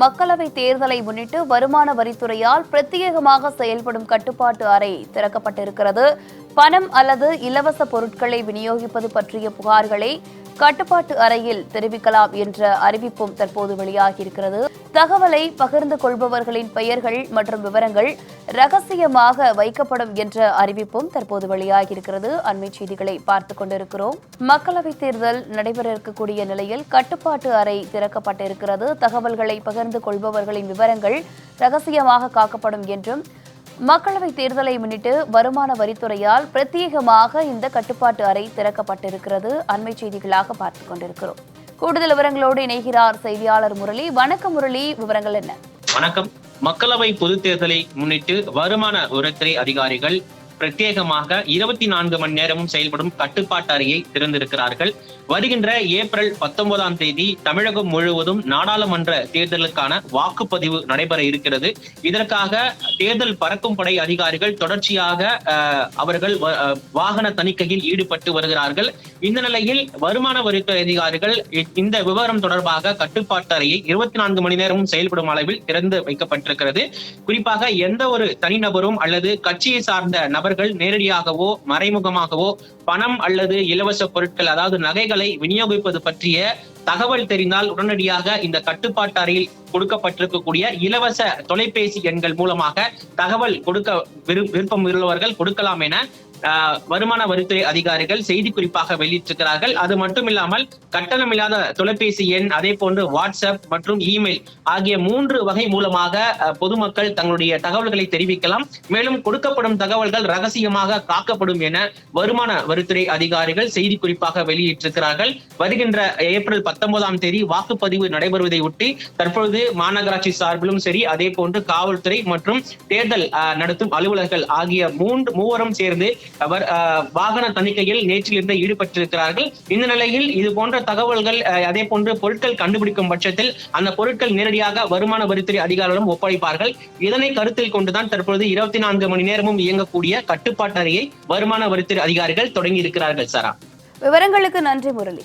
மக்களவை தேர்தலை முன்னிட்டு வருமான வரித்துறையால் பிரத்யேகமாக செயல்படும் கட்டுப்பாட்டு அறை திறக்கப்பட்டிருக்கிறது. பணம் அல்லது இலவச பொருட்களை விநியோகிப்பது பற்றிய புகார்களை கட்டுப்பாட்டு அறையில் தெரிவிக்கலாம் என்ற அறிவிப்பும் தற்போது வெளியாகியிருக்கிறது. தகவலை பகிர்ந்து கொள்பவர்களின் பெயர்கள் மற்றும் விவரங்கள் ரகசியமாக வைக்கப்படும் என்ற அறிவிப்பும் தற்போது வெளியாகியிருக்கிறது. அண்மை செய்திகளை பார்த்துக் கொண்டிருக்கிறோம். மக்களவைத் தேர்தல் நடைபெற இருக்கக்கூடிய நிலையில் கட்டுப்பாட்டு அறை திறக்கப்பட்டிருக்கிறது. தகவல்களை பகிர்ந்து கொள்பவர்களின் விவரங்கள் ரகசியமாக காக்கப்படும் என்றும் மக்களவைத் தேர்தலை முன்னிட்டு வருமான வரித்துறையால் பிரத்யேகமாக இந்த கட்டுப்பாட்டு அறை திறக்கப்பட்டிருக்கிறது. அண்மை செய்திகளாக பார்த்துக் கொண்டிருக்கிறோம். கூடுதல் விவரங்களோடு இணைகிறார் செய்தியாளர் முரளி. வணக்கம் முரளி. விவரங்கள் என்ன? வணக்கம். மக்களவை பொதுத் தேர்தலை முன்னிட்டு வருமான உரத்துறை அதிகாரிகள் பிரத்யேகமாக இருபத்தி நான்கு மணி நேரமும் செயல்படும் கட்டுப்பாட்டு அறையை திறந்திருக்கிறார்கள். வருகின்ற ஏப்ரல் பத்தொன்பதாம் தேதி தமிழகம் முழுவதும் நாடாளுமன்ற தேர்தலுக்கான வாக்குப்பதிவு நடைபெற இருக்கிறது. இதற்காக தேர்தல் பறக்கும் படை அதிகாரிகள் தொடர்ச்சியாக அவர்கள் வாகன தணிக்கையில் ஈடுபட்டு வருகிறார்கள். இந்த நிலையில் வருமான வரித்துறை அதிகாரிகள் இந்த விவரம் தொடர்பாக கட்டுப்பாட்டு அறையை இருபத்தி நான்கு மணி நேரமும் செயல்படும் அளவில் திறந்து வைக்கப்பட்டிருக்கிறது. குறிப்பாக எந்த ஒரு தனிநபரும் அல்லது கட்சியை சார்ந்த நபர் நபர்கள் நேரடியாகவோ மறைமுகமாகவோ பணம் அல்லது இலவச பொருட்கள் அதாவது நகைகளை விநியோகிப்பது பற்றிய தகவல் தெரிந்தால் உடனடியாக இந்த கட்டுப்பாட்டு அறையில் கொடுக்கப்பட்டிருக்கக்கூடிய இலவச தொலைபேசி எண்கள் மூலமாக தகவல் கொடுக்க விரு- விருப்பம் உள்ளவர்கள் கொடுக்கலாம் என வருமான வரித்துறை அதிகாரிகள் செய்தி குறிப்பாக வெளியிட்டிருக்கிறார்கள். அது மட்டும் இல்லாமல் கட்டணமில்லாத தொலைபேசி எண் அதே போன்று வாட்ஸ்அப் மற்றும் இமெயில் ஆகிய மூன்று வகை மூலமாக பொதுமக்கள் தங்களுடைய தகவல்களை தெரிவிக்கலாம். மேலும் கொடுக்கப்படும் தகவல்கள் ரகசியமாக காக்கப்படும் என வருமான வரித்துறை அதிகாரிகள் செய்தி குறிப்பாக வெளியிட்டிருக்கிறார்கள். வருகின்ற ஏப்ரல் பத்தொன்பதாம் தேதி வாக்குப்பதிவு நடைபெறுவதை ஒட்டி தற்பொழுது மாநகராட்சி சார்பிலும் சரி அதே போன்று காவல்துறை மற்றும் தேர்தல் நடத்தும் அலுவலர்கள் ஆகிய மூன்று மூவரும் சேர்ந்து அவர் வாகன தணிக்கையில் நேற்றிலிருந்து ஈடுபட்டிருக்கிறார்கள். இந்த நிலையில் இது போன்ற தகவல்கள் அதே போன்று பொருட்கள் கண்டுபிடிக்கும் பட்சத்தில் அந்த பொருட்கள் நேரடியாக வருமான வரித்துறை அதிகாரிகளும் ஒப்படைப்பார்கள். இதனை கருத்தில் கொண்டுதான் தற்பொழுது இருபத்தி நான்கு மணி நேரமும் இயங்கக்கூடிய கட்டுப்பாட்டு அறையை வருமான வரித்துறை அதிகாரிகள் தொடங்கி இருக்கிறார்கள் சாரா. விவரங்களுக்கு நன்றி முரளி.